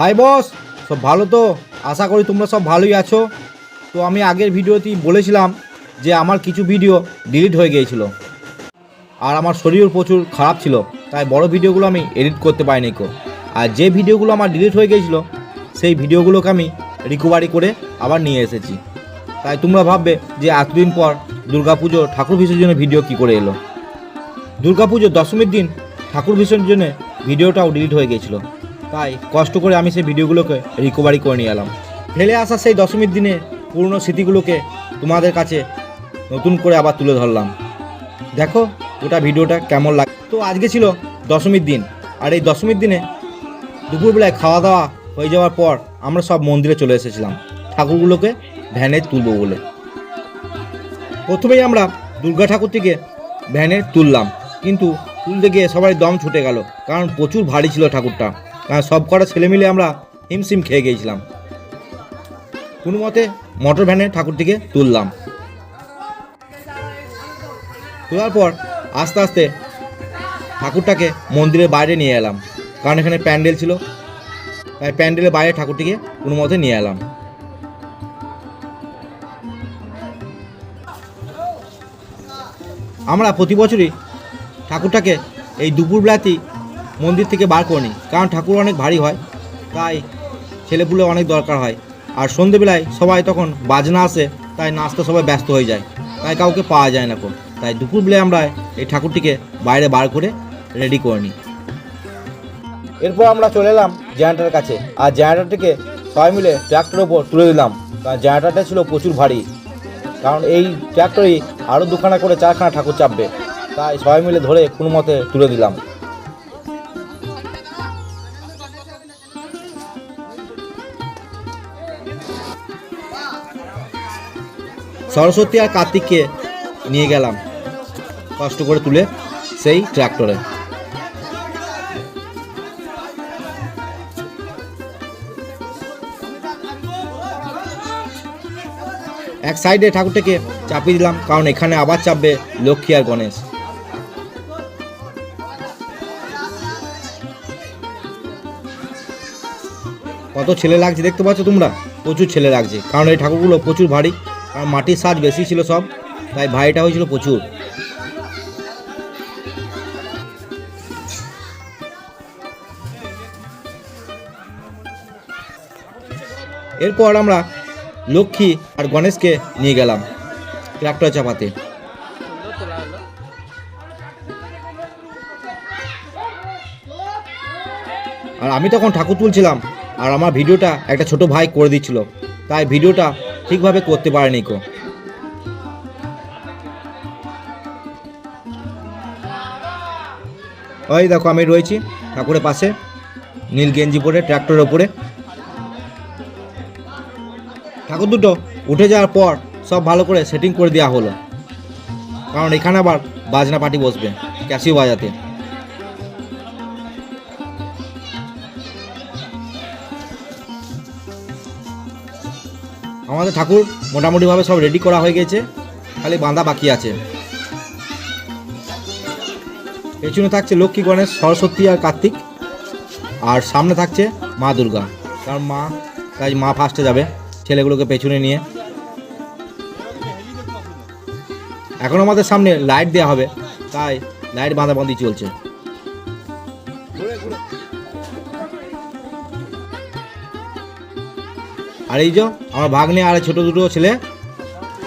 Hi boss সব ভালো তো? আশা করি তোমরা সব ভালোই আছো। তো আমি আগের ভিডিওতেই বলেছিলাম যে আমার কিছু ভিডিও ডিলিট হয়ে গিয়েছিল। আর আমার শরীর প্রচুর খারাপ ছিল, তাই বড় ভিডিওগুলো আমি এডিট করতে পারিনি কো। আর যে ভিডিওগুলো আমার ডিলিট হয়ে গিয়েছিল, সেই ভিডিওগুলোকে আমি রিকভারি করে আবার নিয়ে এসেছি। তাই তোমরা ভাববে যে এতদিন পর দুর্গাপুজো ঠাকুর বিসর্জনের ভিডিও কি করে এলো? দুর্গাপুজো দশমীর দিন ঠাকুর বিসর্জনে ভিডিওটাও ডিলিট হয়ে গিয়েছিল। তাই কষ্ট করে আমি সেই ভিডিওগুলোকে রিকভারি করে নিয়ে এলাম। ফেলে আসা সেই দশমীর দিনে পুরনো স্মৃতিগুলোকে তোমাদের কাছে নতুন করে আবার তুলে ধরলাম। দেখো ওটা ভিডিওটা কেমন লাগে তো আজকে ছিল দশমীর দিন, আর এই দশমীর দিনে দুপুরবেলায় খাওয়া দাওয়া হয়ে যাওয়ার পর আমরা সব মন্দিরে চলে এসেছিলাম, ঠাকুরগুলোকে ভ্যানে তুলবো বলে। প্রথমেই আমরা দুর্গা ঠাকুরটিকে ভ্যানে তুললাম, কিন্তু তুলতে গিয়ে সবাই দম ছুটে গেল, কারণ প্রচুর ভারী ছিল ঠাকুরটা। সব কটা ছেলে মিলে আমরা হিমসিম খেয়ে গিয়েছিলাম। কোনো মতে মোটর ভ্যানে ঠাকুরটিকে তুললাম। তোলার পর আস্তে আস্তে ঠাকুরটাকে মন্দিরের বাইরে নিয়ে এলাম, কারণ এখানে প্যান্ডেল ছিল। তাই প্যান্ডেলের বাইরে ঠাকুরটিকে কোনো মতে নিয়ে এলাম। আমরা প্রতি বছরই ঠাকুরটাকে এই দুপুরবেলাতেই মন্দির থেকে বার করে নিই কারণ ঠাকুর অনেক ভারী হয়, তাই ছেলেপুলে অনেক দরকার হয়। আর সন্ধেবেলায় সবাই তখন বাজনা আসে, তাই নাচতে সবাই ব্যস্ত হয়ে যায়। তাই কাউকে পাওয়া যায় না কোন তাই দুপুরবেলায় আমরা এই ঠাকুরটিকে বাইরে বার করে রেডি করে নিই। এরপর আমরা চলে এলাম জেনারেটার কাছে। আর জেনারেটারটিকে সবাই মিলে ট্র্যাক্টরের ওপর তুলে দিলাম। কারণ জেনারেটারটা ছিল প্রচুর ভারী। কারণ এই ট্র্যাক্টরেই আরও দুখানা করে, চারখানা ঠাকুর চাপবে। তাই সবাই মিলে ধরে কোনো মতে তুলে দিলাম। সরস্বতী আর কার্তিককে নিয়ে গেলাম। কষ্ট করে তুলে সেই ট্র্যাক্টরে এক সাইডে ঠাকুরটাকে চাপিয়ে দিলাম, কারণ এখানে আবার চাপবে লক্ষ্মী আর গণেশ। কত ছেলে লাগছে দেখতে পাচ্ছ তোমরা? প্রচুর ছেলে লাগছে, কারণ এই ঠাকুরগুলো প্রচুর ভারী। কারণ মাটির সাজ বেশি ছিল সব, তাই ভাইটা হয়েছিল প্রচুর। এরপর আমরা লক্ষ্মী আর গণেশকে নিয়ে গেলাম ট্রাক্টর চাপাতে। আর আমি তখন ঠাকুর তুলছিলাম, আর আমার ভিডিওটা একটা ছোট ভাই করে দিচ্ছিল, তাই ভিডিওটা ঠিকভাবে করতে পারেনি কো। ওই দেখো আমি রয়েছি ঠাকুরের পাশে, নীল গেঞ্জি পরে, ট্র্যাক্টরের ওপরে। ঠাকুর দুটো, উঠে যাওয়ার পর সব ভালো করে সেটিং করে দেওয়া হলো। কারণ এখানে আবার বাজনা পার্টি বসবে, ক্যাসিও বাজাতে। আমাদের ঠাকুর মোটামুটিভাবে সব রেডি করা হয়ে গেছে। খালি বাঁধা বাকি আছে। পেছনে থাকছে লক্ষ্মী, গণেশ, সরস্বতী আর কার্তিক। আর সামনে থাকছে মা দুর্গা। কারণ মা, তাই মা ফার্স্টে যাবে ছেলেগুলোকে পেছনে নিয়ে। এখন আমাদের সামনে লাইট দেওয়া হবে। তাই লাইট বাঁধাবাঁধি চলছে। আর এই যে, আমার ভাগ্নে আর ছোট দুটো ছেলে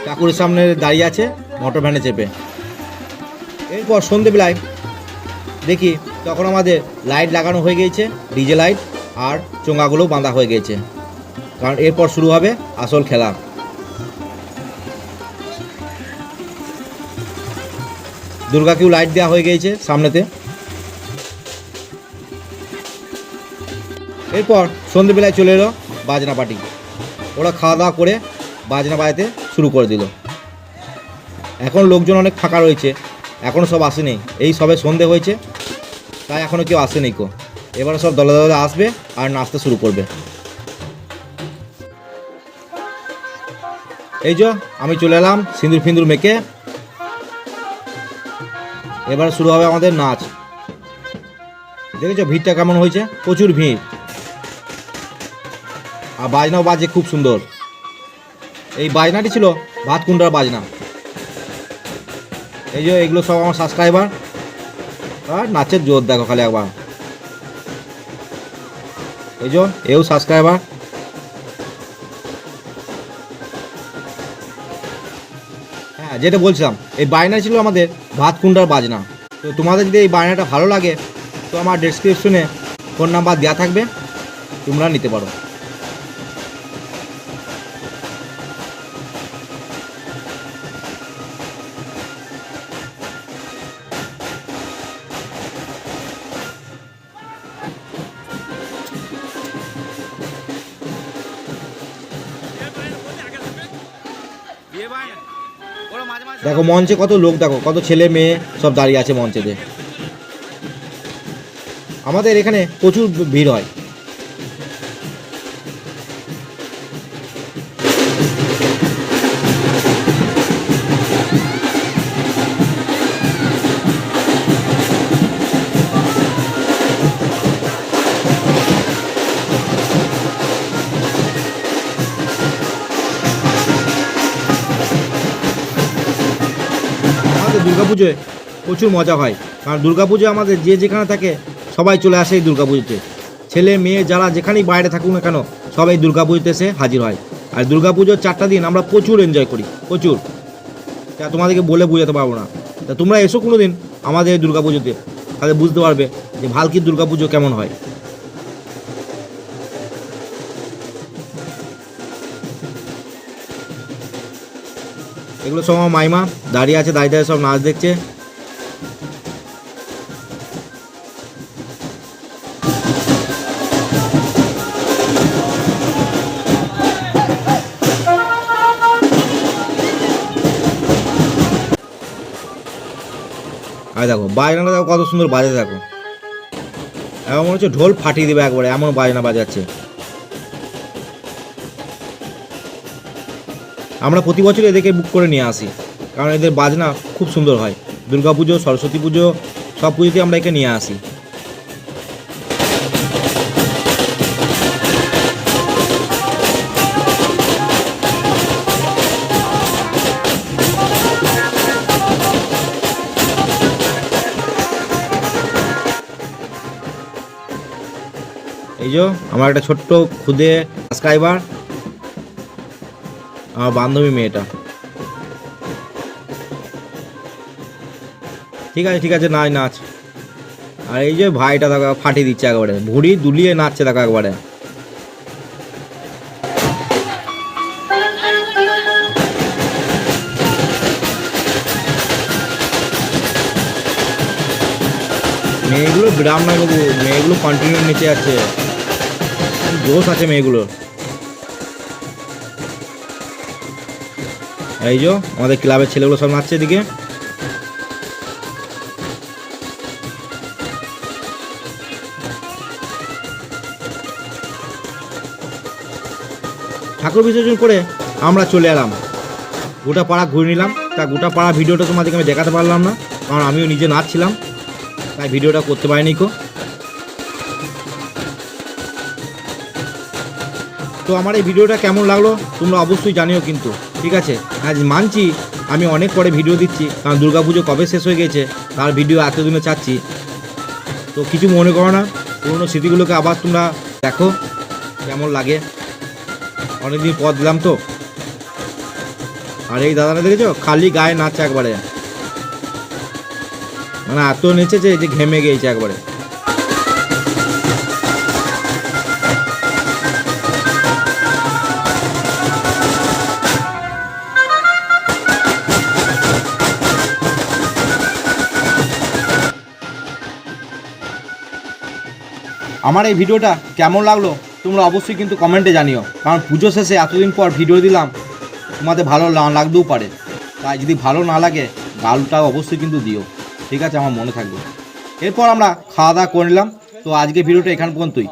ঠাকুরের সামনে দাঁড়িয়ে আছে মোটর ভ্যানে চেপে। এরপর সন্ধেবেলায় দেখি তখন আমাদের লাইট লাগানো হয়ে গিয়েছে ডিজে লাইট আর চোঙাগুলো বাঁধা হয়ে গেছে কারণ এরপর শুরু হবে আসল খেলা। দুর্গাকেও লাইট দেওয়া হয়ে গিয়েছে সামনেতে। এরপর সন্ধেবেলায় চলে এলো বাজনা পার্টি ওরা খাওয়া দাওয়া করে বাজনা বাজাতে শুরু করে দিল। এখন লোকজন অনেক ফাঁকা রয়েছে এখনও সব আসেনি। এই সবে সন্ধে হয়েছে, তাই এখনও কেউ আসেনি কো। এবারে সব দলে দলে আসবে আর নাচতে শুরু করবে। এই যে আমি চলে এলাম সিঁদুর ফিন্দুর মেখে। এবার শুরু হবে আমাদের নাচ। দেখেছ ভিড়টা কেমন হয়েছে? প্রচুর ভিড়। আর বাজনাও বাজে, খুব সুন্দর। এই বাজনাটি ছিল ভাত কুন্ডার বাজনা। এই যে এগুলো সব আমার সাবস্ক্রাইবার আর নাচের জোর দেখো খালি একবার। এই যে এও সাবস্ক্রাইবার হ্যাঁ যেটা বলছিলাম, এই বায়না ছিল আমাদের ভাত কুন্ডার বাজনা। তো তোমাদের যদি এই বায়নাটা ভালো লাগে, তো আমার ডেসক্রিপশনে ফোন নাম্বার দেওয়া থাকবে, তোমরা নিতে পারো। দেখো মঞ্চে কত লোক, দেখো, কত ছেলে মেয়ে সব দাঁড়িয়ে আছে মঞ্চেতে। আমাদের এখানে প্রচুর ভিড় হয়। দুর্গাপুজোয় প্রচুর মজা হয়। কারণ দুর্গাপুজো আমাদের যে যেখানে থাকে, সবাই চলে আসে এই দুর্গাপুজোতে। ছেলে, মেয়ে যারা যেখানেই বাইরে থাকুক না কেন, সবাই দুর্গাপুজোতে এসে হাজির হয়। আর দুর্গাপুজোর চারটা দিন আমরা প্রচুর এনজয় করি, প্রচুর। তা তোমাদেরকে বলে বোঝাতে পারব না। তা তোমরা এসো কোনো দিন আমাদের এই দুর্গাপুজোতে, তাহলে বুঝতে পারবে যে ভালকির দুর্গাপুজো কেমন হয়। এগুলো সব আমার মাইমা, দাঁড়িয়ে আছে, দাঁড়িয়ে দাঁড়িয়ে সব নাচ দেখছে। আর দেখো, বাজনাটা দেখো কত সুন্দর বাজে দেখো। এমন হচ্ছে ঢোল ফাটিয়ে দেবে একবারে, এমন বাজনা বাজাচ্ছে। আমরা প্রতি বছর এদেরকে বুক করে নিয়ে আসি। কারণ এদের বাজনা খুব সুন্দর হয়। দুর্গা পুজো, সরস্বতী পুজো, সব পুজোতেই আমরা একে নিয়ে আসি। এই যে, আমার একটা ছোট্ট খুদে সাবস্ক্রাইবার আমার বান্ধবী মেয়েটা। ঠিক আছে ঠিক আছে নাই নাচ আর এই যে ভাইটা দেখো, ফাটিয়ে দিচ্ছে একবারে। ভুড়ি দুলিয়ে নাচছে দেখো একবারে। মেয়েগুলো বিরাম নয় বাবু, মেয়েগুলো কন্টিনিউ নিচে আছে জোশ আছে মেয়েগুলোর? এই যে, আমাদের ক্লাবের ছেলেগুলো সব নাচছে এদিকে। ঠাকুর বিসর্জন করে আমরা চলে এলাম। গোটা পাড়া ঘুরে নিলাম। তা গোটা পাড়া ভিডিওটা তোমাদেরকে আমি দেখাতে পারলাম না, কারণ আমিও নিজে নাচছিলাম, তাই ভিডিওটা করতে পারিনি কো। তো আমার এই ভিডিওটা কেমন লাগল তোমরা অবশ্যই জানিও কিন্তু। ঠিক আছে? আজ মানছি, আমি অনেক পরে ভিডিও দিচ্ছি, কারণ দুর্গাপুজো কবে শেষ হয়ে গেছে, তার ভিডিও এতদিনে চাচ্ছি। তো কিছু মনে করো না, পুরোনো স্মৃতিগুলোকে আবার তোমরা দেখো, কেমন লাগে। অনেকদিন পর দিলাম তো। আর এই দাদাটা দেখেছ? খালি গায়ে নাচছে একবারে। মানে এত নেচেছে যে ঘেমে গিয়েছে একবারে। আমার এই ভিডিওটা কেমন লাগল, তোমরা অবশ্যই কিন্তু কমেন্টে জানিও। কারণ পুজো শেষে এতদিন পর ভিডিও দিলাম, তোমাদের ভালো না লাগতেও পারে। তাই যদি ভালো না লাগে গালটাও অবশ্যই কিন্তু দিও। ঠিক আছে, আমার মনে থাকবে। এরপর আমরা খাওয়া দাওয়া করে নিলাম। তো আজকে ভিডিওটা এখান পর্যন্তই।